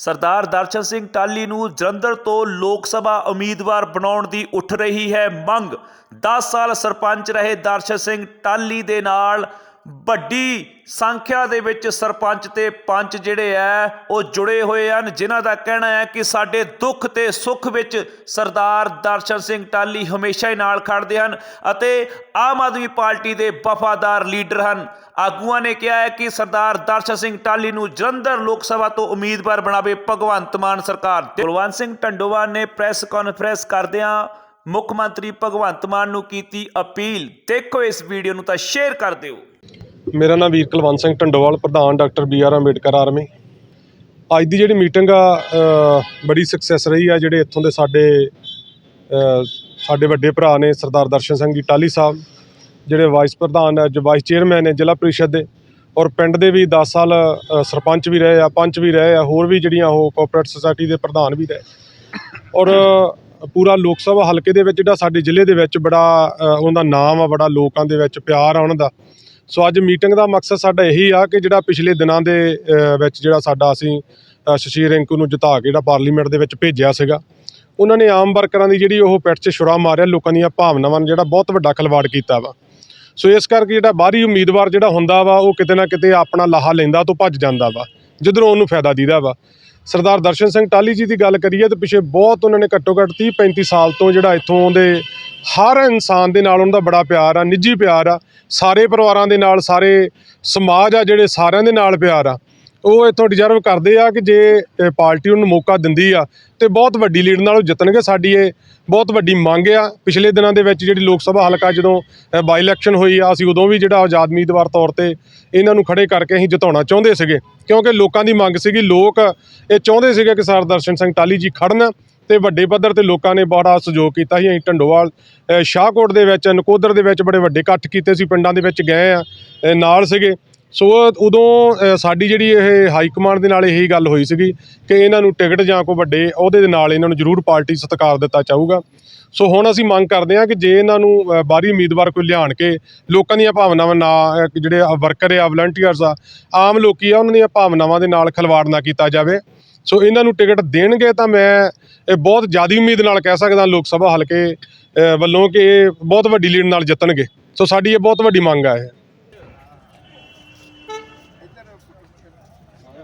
ਸਰਦਾਰ ਦਰਸ਼ਨ ਸਿੰਘ ਟਾਲੀ ਨੂੰ ਜਲੰਧਰ ਤੋਂ ਲੋਕ ਸਭਾ ਉਮੀਦਵਾਰ ਬਣਾਉਣ ਦੀ ਉੱਠ ਰਹੀ ਹੈ ਮੰਗ। 10 ਸਾਲ ਸਰਪੰਚ ਰਹੇ ਦਰਸ਼ਨ ਸਿੰਘ ਟਾਲੀ ਦੇ ਨਾਲ ਵੱਡੀ ਸੰਖਿਆ ਦੇ ਵਿੱਚ ਸਰਪੰਚ ਤੇ ਪੰਚ ਜਿਹੜੇ ਆ ਉਹ ਜੁੜੇ ਹੋਏ ਹਨ, ਜਿਨ੍ਹਾਂ ਦਾ ਕਹਿਣਾ ਹੈ ਕਿ ਸਾਡੇ ਦੁੱਖ ਤੇ ਸੁੱਖ ਵਿੱਚ ਸਰਦਾਰ ਦਰਸ਼ਨ ਸਿੰਘ ਟਾਲੀ ਹਮੇਸ਼ਾ ਹੀ ਨਾਲ ਖੜਦੇ ਹਨ ਅਤੇ ਆਮ ਆਦਮੀ ਪਾਰਟੀ ਦੇ ਵਫਾਦਾਰ ਲੀਡਰ ਹਨ। ਆਗੂਆਂ ਨੇ ਕਿਹਾ ਹੈ ਕਿ ਸਰਦਾਰ ਦਰਸ਼ਨ ਸਿੰਘ ਟਾਲੀ ਨੂੰ ਜਲੰਧਰ ਲੋਕ ਸਭਾ ਤੋਂ ਉਮੀਦਵਾਰ ਬਣਾਵੇ ਭਗਵੰਤ ਮਾਨ ਸਰਕਾਰ ਕੁਲਵੰਤ ਸਿੰਘ ਢੰਡੋਵਾਲ ਨੇ ਪ੍ਰੈਸ ਕਾਨਫਰੰਸ ਕਰਦਿਆਂ ਮੁੱਖ ਮੰਤਰੀ ਭਗਵੰਤ ਮਾਨ ਨੂੰ ਕੀਤੀ ਅਪੀਲ। ਦੇਖੋ ਇਸ ਵੀਡੀਓ ਨੂੰ ਤਾਂ ਸ਼ੇਅਰ ਕਰ ਦਿਓ। ਮੇਰਾ ਨਾਮ ਵੀਰ ਕੁਲਵੰਤ ਸਿੰਘ ਢੰਡੋਵਾਲ ਪ੍ਰਧਾਨ doctor B R Ambedkar army. ਅੱਜ ਦੀ ਜਿਹੜੀ ਮੀਟਿੰਗ ਆ ਬੜੀ ਸਕਸੈਸ ਰਹੀ ਆ, ਜਿਹੜੇ ਇੱਥੋਂ ਦੇ ਸਾਡੇ ਸਾਡੇ ਵੱਡੇ ਭਰਾ ਨੇ ਸਰਦਾਰ ਦਰਸ਼ਨ ਸਿੰਘ ਜੀ ਟਾਲੀ ਸਾਹਿਬ, ਜਿਹੜੇ ਵਾਈਸ ਪ੍ਰਧਾਨ ਜੋ ਵਾਈਸ ਚੇਅਰਮੈਨ ਨੇ ਜ਼ਿਲ੍ਹਾ ਪ੍ਰੀਸ਼ਦ ਦੇ, ਔਰ ਪਿੰਡ ਦੇ ਵੀ 10 ਸਾਲ ਸਰਪੰਚ ਵੀ ਰਹੇ ਆ, ਪੰਚ ਵੀ ਰਹੇ ਆ, ਹੋਰ ਵੀ ਜਿਹੜੀਆਂ ਉਹ ਕੋਆਪਰੇਟ ਸੁਸਾਇਟੀ ਦੇ ਪ੍ਰਧਾਨ ਵੀ ਰਹੇ। ਔਰ ਪੂਰਾ ਲੋਕ ਸਭਾ ਹਲਕੇ ਦੇ ਵਿੱਚ ਜਿਹੜਾ ਸਾਡੇ ਜ਼ਿਲ੍ਹੇ ਦੇ ਵਿੱਚ ਬੜਾ ਅ, ਉਹਦਾ ਨਾਮ ਆ ਬੜਾ ਲੋਕਾਂ ਦੇ ਵਿੱਚ ਪਿਆਰ ਆ ਉਹਨਾਂ ਦਾ। ਸੋ ਅੱਜ ਮੀਟਿੰਗ ਦਾ ਮਕਸਦ ਸਾਡਾ ਇਹੀ ਆ ਕਿ ਜਿਹੜਾ ਪਿਛਲੇ ਦਿਨਾਂ ਦੇ ਵਿੱਚ ਜਿਹੜਾ ਸਾਡਾ ਅਸੀਂ ਸ਼ਸ਼ੀਰ ਰਿੰਕੂ ਨੂੰ ਜਿਤਾ ਕੇ ਜਿਹੜਾ ਪਾਰਲੀਮੈਂਟ ਦੇ ਵਿੱਚ ਭੇਜਿਆ ਸੀਗਾ ਉਹਨਾਂ ਨੇ ਆਮ ਵਰਕਰਾਂ ਦੀ ਜਿਹੜੀ ਉਹ ਪਿੱਠ 'ਚ ਛੁਰਾ ਮਾਰਿਆ ਲੋਕਾਂ ਦੀਆਂ ਭਾਵਨਾਵਾਂ ਨੂੰ ਜਿਹੜਾ ਬਹੁਤ ਵੱਡਾ ਖਿਲਵਾੜ ਕੀਤਾ ਵਾ। ਸੋ ਇਸ ਕਰਕੇ ਜਿਹੜਾ ਬਾਹਰੀ ਉਮੀਦਵਾਰ ਜਿਹੜਾ ਹੁੰਦਾ ਵਾ ਉਹ ਕਿਤੇ ਨਾ ਕਿਤੇ ਆਪਣਾ ਲਾਹਾ ਲੈਂਦਾ ਤੋਂ ਭੱਜ ਜਾਂਦਾ ਵਾ ਜਿੱਧਰੋਂ ਉਹਨੂੰ ਫਾਇਦਾ ਦੀਦਾ ਵਾ। ਸਰਦਾਰ ਦਰਸ਼ਨ ਸਿੰਘ ਟਾਲੀ ਜੀ ਦੀ ਗੱਲ ਕਰੀਏ ਤਾਂ ਪਿਛੇ ਬਹੁਤ ਉਹਨਾਂ ਨੇ ਘੱਟੋ ਘੱਟ 30 35 ਸਾਲ ਤੋਂ ਜਿਹੜਾ ਇੱਥੋਂ ਦੇ ਹਰ ਇਨਸਾਨ ਦੇ ਨਾਲ ਉਹਨਾਂ ਦਾ ਬੜਾ ਪਿਆਰ ਆ, ਨਿੱਜੀ ਪਿਆਰ ਆ, ਸਾਰੇ ਪਰਿਵਾਰਾਂ ਦੇ ਨਾਲ, ਸਾਰੇ ਸਮਾਜ ਆ ਜਿਹੜੇ ਸਾਰਿਆਂ ਦੇ ਨਾਲ ਪਿਆਰ ਆ। ਉਹ ਇੱਥੋਂ ਡਿਜ਼ਰਵ ਕਰਦੇ ਆ ਕਿ ਜੇ ਪਾਰਟੀ ਉਹਨੂੰ ਮੌਕਾ ਦਿੰਦੀ ਆ ਤੇ ਬਹੁਤ ਵੱਡੀ ਲੀਡ ਨਾਲ ਉਹ ਜਿੱਤਣਗੇ ਸਾਡੀ ਇਹ ਬਹੁਤ ਵੱਡੀ ਮੰਗ ਆ। ਪਿਛਲੇ ਦਿਨਾਂ ਦੇ ਵਿੱਚ ਜਿਹੜੀ ਲੋਕ ਸਭਾ ਹਲਕਾ ਜਦੋਂ ਬਾਈ ਇਲੈਕਸ਼ਨ ਹੋਈ ਆ, ਅਸੀਂ ਉਦੋਂ ਵੀ ਜਿਹੜਾ ਆਜ਼ਾਦ ਉਮੀਦਵਾਰ ਤੌਰ ਤੇ ਇਹਨਾਂ ਨੂੰ ਖੜੇ ਕਰਕੇ ਅਸੀਂ ਜਿਤਾਉਣਾ ਚਾਹੁੰਦੇ ਸੀਗੇ। ਕਿਉਂਕਿ ਲੋਕਾਂ ਦੀ ਮੰਗ ਸੀਗੀ, ਲੋਕ ਇਹ ਚਾਹੁੰਦੇ ਸੀਗੇ ਕਿ ਸਰ ਦਰਸ਼ਨ ਸਿੰਘ ਟਾਲੀ ਜੀ ਖੜਨ ਤੇ ਵੱਡੇ ਪੱਧਰ ਤੇ ਲੋਕਾਂ ਨੇ ਬੜਾ ਸਹਿਯੋਗ ਕੀਤਾ ਸੀ। ਅਸੀਂ ਢੰਡੋਵਾਲ ਸ਼ਾਹਕੋਟ ਦੇ ਵਿੱਚ, ਨਕੋਦਰ ਦੇ ਵਿੱਚ ਬੜੇ ਵੱਡੇ ਇਕੱਠ ਕੀਤੇ ਸੀ, ਪਿੰਡਾਂ ਦੇ ਵਿੱਚ ਗਏ ਆ ਨਾਲ ਸੀਗੇ। ਸੋ ਉਦੋਂ ਸਾਡੀ ਜਿਹੜੀ ਇਹ ਹਾਈ ਕਮਾਂਡ ਦੇ ਨਾਲ ਇਹੀ ਗੱਲ ਹੋਈ ਸੀਗੀ ਕਿ ਇਹਨਾਂ ਨੂੰ ਟਿਕਟ ਜਾਂ ਕੋਈ ਵੱਡੇ ਅਹੁਦੇ ਦੇ ਨਾਲ ਇਹਨਾਂ ਨੂੰ ਜ਼ਰੂਰ ਪਾਰਟੀ ਸਤਿਕਾਰ ਦਿੱਤਾ ਚਾਹੂਗਾ ਸੋ ਹੁਣ ਅਸੀਂ ਮੰਗ ਕਰਦੇ ਹਾਂ ਕਿ ਜੇ ਇਹਨਾਂ ਨੂੰ ਬਾਹਰੀ ਉਮੀਦਵਾਰ ਕੋਈ ਲਿਆਣ ਕੇ ਲੋਕਾਂ ਦੀਆਂ ਭਾਵਨਾਵਾਂ ਨਾ ਜਿਹੜੇ ਵਰਕਰ ਆ ਵਲੰਟੀਅਰਸ ਆ, ਆਮ ਲੋਕੀ ਆ, ਉਹਨਾਂ ਦੀਆਂ ਭਾਵਨਾਵਾਂ ਦੇ ਨਾਲ ਖਿਲਵਾੜ ਨਾ ਕੀਤਾ ਜਾਵੇ। ਸੋ ਇਹਨਾਂ ਨੂੰ ਟਿਕਟ ਦੇਣਗੇ ਤਾਂ ਮੈਂ, ਇਹ ਬਹੁਤ ਜ਼ਿਆਦਾ ਉਮੀਦ ਨਾਲ ਕਹਿ ਸਕਦਾ ਲੋਕ ਸਭਾ ਹਲਕੇ ਵੱਲੋਂ ਕਿ ਇਹ ਬਹੁਤ ਵੱਡੀ ਲੀਡ ਨਾਲ ਜਿੱਤਣਗੇ। ਸੋ ਸਾਡੀ ਇਹ ਬਹੁਤ ਵੱਡੀ ਮੰਗ ਆ ਇਹ।